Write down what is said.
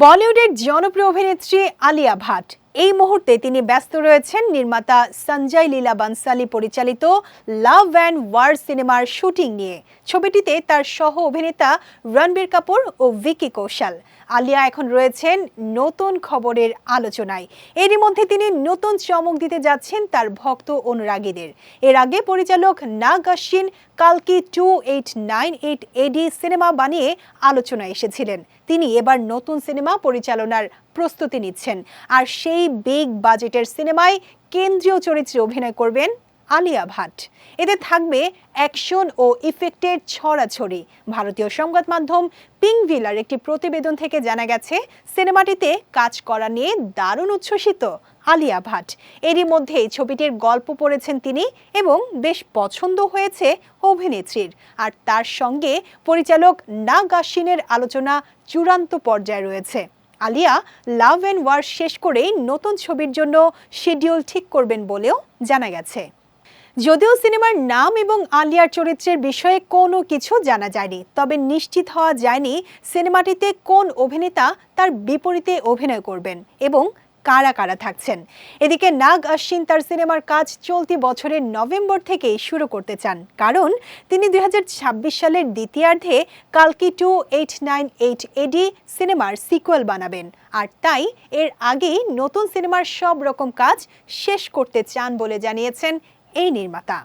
বলিউডের জনপ্রিয় অভিনেত্রী আলিয়া ভাট। এই মুহূর্তে তিনি ব্যস্ত রয়েছেন নির্মাতা সঞ্জয় লীলা বানসালি পরিচালিত লাভ অ্যান্ড ওয়ার সিনেমার শুটিং নিয়ে। ছবিটিতে তার সহ অভিনেতা রণবীর কাপুর ও ভিকি কৌশল। আলিয়া এখন রয়েছেন নতুন খবরের আলোচনায়। এরই মধ্যে তিনি নতুন চমক দিতে যাচ্ছেন তার ভক্ত অনুরাগীদের। এর আগে পরিচালক Nag Ashwin কালকি two eight nine eight AD cinema বানিয়ে আলোচনায় এসেছিলেন। তিনি এবার নতুন সিনেমা পরিচালনার প্রস্তুতি নিচ্ছেন। আর সেই বিগ বাজেটের সিনেমায় কেন্দ্রীয় চরিত্রে অভিনয় করবেন আলিয়া ভাট। এতে থাকবে অ্যাকশন ও ইফেক্টের ছড়াছড়ি। ভারতীয় সংবাদ মাধ্যম পিংভিলার একটি প্রতিবেদন থেকে জানা গেছে, সিনেমাটিতে কাজ করা নিয়ে দারুণ উচ্ছ্বসিত আলিয়া ভাট। এরই মধ্যে ছবিটির গল্প পড়েছেন তিনি এবং বেশ পছন্দ হয়েছে অভিনেত্রীর। আর তার সঙ্গে পরিচালক নাগাসিনের আলোচনা চূড়ান্ত পর্যায়ে রয়েছে। আলিয়া লাভ অ্যান্ড ওয়ার শেষ করেই নতুন ছবির জন্য শিডিউল ঠিক করবেন বলেও জানা গেছে। যদিও সিনেমার নাম এবং আলিয়ার চরিত্রের বিষয়ে কোনো কিছু জানা যায়নি, তবে নিশ্চিত হওয়া যায়নি সিনেমাটিতে কোন অভিনেতা তার বিপরীতে অভিনয় করবেন এবং কারা কারা থাকছেন? এদিকে নাগ আশ্বিন তার সিনেমার কাজ চলতি বছরের নভেম্বর থেকেই শুরু করতে চান। কারণ তিনি দুই হাজার ছাব্বিশ সালের দ্বিতীয়ার্ধে কালকি two eight nine eight AD সিনেমার সিকুয়েল বানাবেন। আর তাই এর আগেই নতুন সিনেমার সব রকম কাজ শেষ করতে চান বলে জানিয়েছেন এই নির্মাতা।